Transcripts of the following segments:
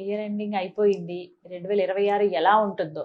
Year ending అయిపోయింది. రెండు వేల ఇరవై ఆరు ఎలా ఉంటుందో.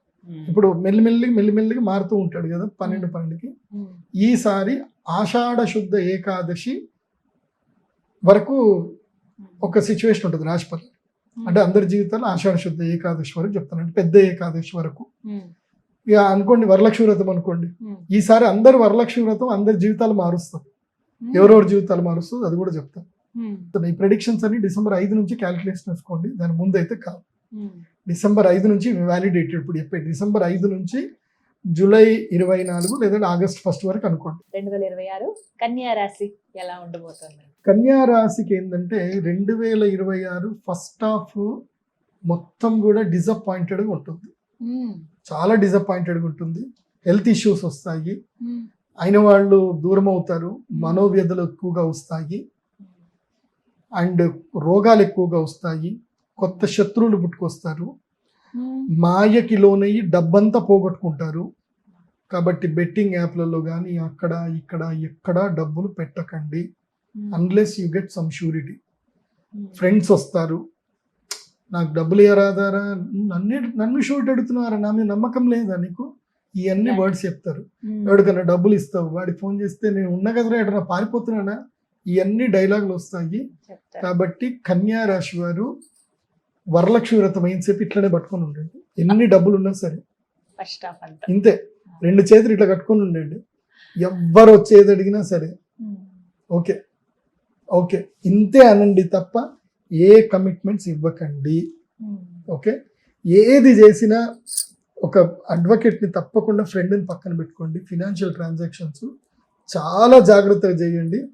ఇప్పుడు మెల్లిమెల్లిగా మెల్లిమెల్లిగా మారుతూ ఉంటాడు కదా పన్నెండు పన్నెండుకి. ఈసారి ఆషాఢ శుద్ధ ఏకాదశి వరకు ఒక సిచ్యువేషన్ ఉంటుంది రాశిపల్లి అంటే అందరి జీవితాల్లో ఆషాఢ శుద్ధ ఏకాదశి వరకు చెప్తాను అంటే పెద్ద ఏకాదశి వరకు. ఇక అనుకోండి వరలక్ష్మి వ్రతం అనుకోండి. ఈసారి అందరు వరలక్ష్మి వ్రతం అందరి జీవితాలు మారుస్తారు. ఎవరెవరి జీవితాలు మారుస్తుంది అది కూడా చెప్తాను. ఈ ప్రెడిక్షన్స్ అన్ని డిసెంబర్ ఐదు నుంచి క్యాలిక్యులేషన్ వేసుకోండి. దాని ముందు అయితే కాదు. డిసెంబర్ ఐదు నుంచి వ్యాలిడేటెడ్ ఇప్పుడు చెప్పే డిసెంబర్ ఐదు నుంచి జూలై ఇరవై నాలుగు లేదా ఆగస్ట్ ఫస్ట్ వరకు అనుకోండి. రెండు వేల ఇరవై ఆరు కన్యా రాశి ఎలా ఉండబోతోంది? కన్యా రాశికి ఏంటంటే రెండు వేల ఇరవై ఆరు ఫస్ట్ హాఫ్ మొత్తం కూడా డిసప్పాయింటెడ్గా ఉంటుంది. చాలా డిసప్పాయింటెడ్గా ఉంటుంది. హెల్త్ ఇష్యూస్ వస్తాయి. అయిన వాళ్ళు దూరం అవుతారు. మనోవ్యధలు ఎక్కువగా వస్తాయి. అండ్ రోగాలు ఎక్కువగా వస్తాయి. కొత్త శత్రువులు పుట్టుకొస్తారు. మాయకి లోనయ్యి డబ్బంతా పోగొట్టుకుంటారు. కాబట్టి బెట్టింగ్ యాప్లలో కానీ అక్కడ ఇక్కడ ఎక్కడ డబ్బులు పెట్టకండి. Unless you get some surety. Friends వస్తారు. నాకు డబ్బులు ఇవ్వరాదారా నన్ను నన్ను షూట్ అడుగుతున్నారా నా మీద నమ్మకం లేదా నీకు? ఇవన్నీ వర్డ్స్ చెప్తారు. ఉమ్. ఎవరికైనా డబ్బులు ఇస్తావు. వాడికి ఫోన్ చేస్తే నేను ఉన్న కదరా ఎడన్నా పారిపోతున్నానా? ఇవన్నీ డైలాగులు వస్తాయి. కాబట్టి కన్యా రాశి వారు వరలక్ష్మి వ్రతం అయినసేపు ఇట్లనే పట్టుకొని ఉండండి. ఎన్ని డబ్బులు ఉన్నా సరే. ఇంతే. రెండు చేతులు ఇట్లా కట్టుకొని ఉండండి. ఎవ్వరు వచ్చేది అడిగినా సరే. ఉమ్. ఓకే. ఓకే. ఇంతే అనండి తప్ప ఏ కమిట్మెంట్స్ ఇవ్వకండి. ఉమ్. ఓకే. ఏది చేసినా ఒక అడ్వకేట్ని తప్పకుండా ఫ్రెండ్ని పక్కన పెట్టుకోండి. Financial transactions. చాలా జాగ్రత్తగా చేయండి.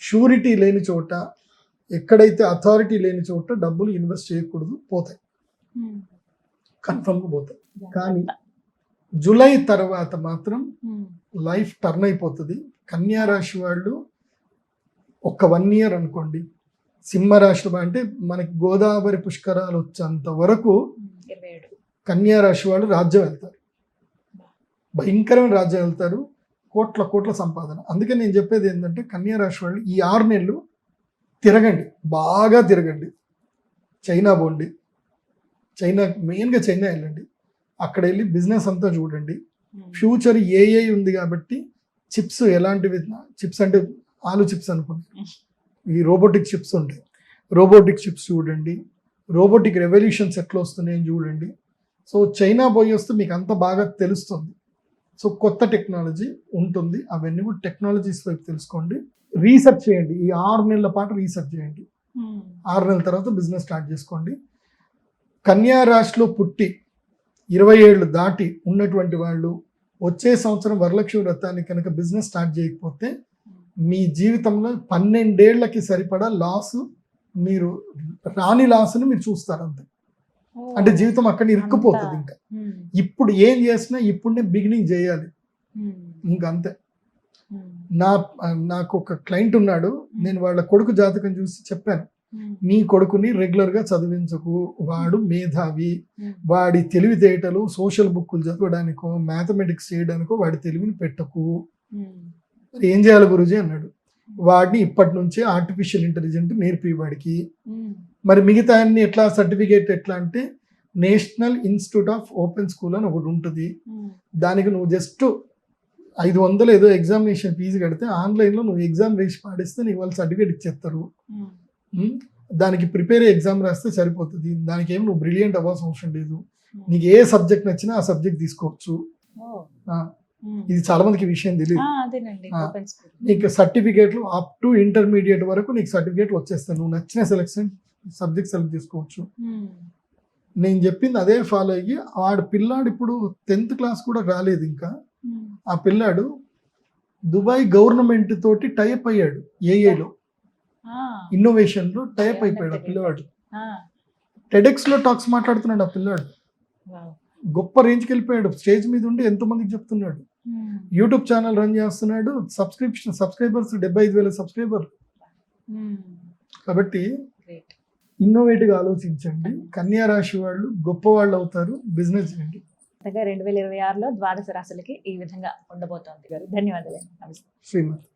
షూరిటీ లేని చోట ఎక్కడైతే అథారిటీ లేని చోట డబ్బులు ఇన్వెస్ట్ చేయకూడదు పోతాయి. కన్ఫర్మ్గా పోతాయి. కానీ జూలై తర్వాత మాత్రం ఉమ్. లైఫ్ టర్న్ అయిపోతుంది. కన్యా రాశి వాళ్ళు ఒక వన్ ఇయర్ అనుకోండి. సింహ రాశి అంటే మనకి గోదావరి పుష్కరాలు వచ్చేంత వరకు ఏడు. కన్యా రాశి వాళ్ళు రాజ్యం వెళ్తారు. భయంకరమైన రాజ్యం వెళ్తారు. కోట్ల కోట్ల సంపాదన. అందుకే నేను చెప్పేది ఏంటంటే కన్యా రాశి వాళ్ళు ఈ ఆరు నెలలు తిరగండి. బాగా తిరగండి. చైనా పోండి. చైనా మెయిన్గా చైనా వెళ్ళండి. అక్కడ వెళ్ళి బిజినెస్ అంతా చూడండి. ఫ్యూచర్ ఏఐ ఉంది కాబట్టి చిప్స్ ఎలాంటివి చిప్స్ అంటే ఆలు చిప్స్ అనుకోండి ఈ రోబోటిక్ చిప్స్ ఉంటాయి. రోబోటిక్ చిప్స్ చూడండి. రోబోటిక్ రెవల్యూషన్స్ ఎట్లా వస్తున్నాయని చూడండి. సో చైనా పోయి వస్తే మీకు అంత బాగా తెలుస్తుంది. సో కొత్త టెక్నాలజీ ఉంటుంది. అవన్నీ కూడా టెక్నాలజీస్ వైపు తెలుసుకోండి. రీసెర్చ్ చేయండి. ఈ ఆరు నెలల పాటు రీసెర్చ్ చేయండి. ఆరు నెలల తర్వాత బిజినెస్ స్టార్ట్ చేసుకోండి. కన్యా రాశిలో పుట్టి ఇరవై ఏళ్ళు దాటి ఉన్నటువంటి వాళ్ళు వచ్చే సంవత్సరం వరలక్ష్మి వ్రతాన్ని కనుక బిజినెస్ స్టార్ట్ చేయకపోతే మీ జీవితంలో పన్నెండేళ్ళకి సరిపడా లాస్ మీరు రాని లాస్ని మీరు చూస్తారు అంతే. అంటే జీవితం అక్కడ ఇరుక్కుపోతుంది ఇంకా. ఇప్పుడు ఏం చేసినా ఇప్పుడే బిగినింగ్ చేయాలి. ఇంకా అంతే. నా నాకు ఒక క్లయింట్ ఉన్నాడు. నేను వాళ్ళ కొడుకు జాతకం చూసి చెప్పాను. నీ కొడుకుని రెగ్యులర్గా చదివించకు. వాడు మేధావి. వాడి తెలివితేటలు సోషల్ బుక్కులు చదవడానికో మ్యాథమెటిక్స్ చేయడానికో వాడి తెలివిని పెట్టకు. మరి ఏం చేయాలి గురుజీ అన్నాడు. వాడిని ఇప్పటి నుంచే ఆర్టిఫిషియల్ ఇంటెలిజెంట్ నేర్పి వాడికి మరి మిగతా అన్ని ఎట్లా? సర్టిఫికేట్ ఎట్లా అంటే national institute of open school అని ఒకటి ఉంటుంది. దానికి నువ్వు జస్ట్ ఐదు వందలు ఏదో ఎగ్జామినేషన్ ఫీజు కడితే ఆన్లైన్లో నువ్వు ఎగ్జామ్ వేసి పాడిస్తే నీకు వాళ్ళు సర్టిఫికేట్ ఇచ్చేస్తారు. ఉమ్, దానికి ప్రిపేర్ ఎగ్జామ్ రాస్తే సరిపోతుంది. దానికి ఏం నువ్వు బ్రిలియంట్ అవ్వాల్సిన అవసరం లేదు. నీకు ఏ సబ్జెక్ట్ నచ్చినా ఆ సబ్జెక్ట్ తీసుకోవచ్చు. ఇది చాలా మందికి విషయం తెలియదు నీకు సర్టిఫికేట్లు అప్ టు ఇంటర్మీడియట్ వరకు నీకు సర్టిఫికేట్ వచ్చేస్తాయి. నువ్వు నచ్చిన సెలెక్షన్ సబ్జెక్ట్ సెలెక్ట్ చేసుకోవచ్చు. నేను చెప్పింది అదే ఫాలో అయ్యి వాడు పిల్లాడు ఇప్పుడు టెన్త్ క్లాస్ కూడా రాలేదు ఇంకా. ఆ పిల్లాడు దుబాయ్ గవర్నమెంట్ తోటి టైప్ అయ్యాడు ఏఏలో ఇన్నోవేషన్లో. టైప్ అయిపోయాడు ఆ పిల్లవాడు. టెడెక్స్లో టాక్స్ మాట్లాడుతున్నాడు ఆ పిల్లాడు. గొప్ప రేంజ్కి వెళ్ళిపోయాడు. స్టేజ్ మీద ఉండి ఎంతో మందికి చెప్తున్నాడు. యూట్యూబ్ ఛానల్ రన్ చేస్తున్నాడు. సబ్స్క్రిప్షన్ సబ్స్క్రైబర్స్ డెబ్బై ఐదు వేల సబ్స్క్రైబర్ కాబట్టి గ్రేట్ ఇన్నోవేటివ్ ఆలోచించండి. కన్యా రాశి వాళ్ళు గొప్ప వాళ్ళు అవుతారు. బిజినెస్ చేయండి. రెండు వేల ఇరవై ఆరులో ద్వాదశ రాశులకి ఈ విధంగా ఉండబోతోంది గారు. ధన్యవాదాలు నమస్తే. శ్రీమతి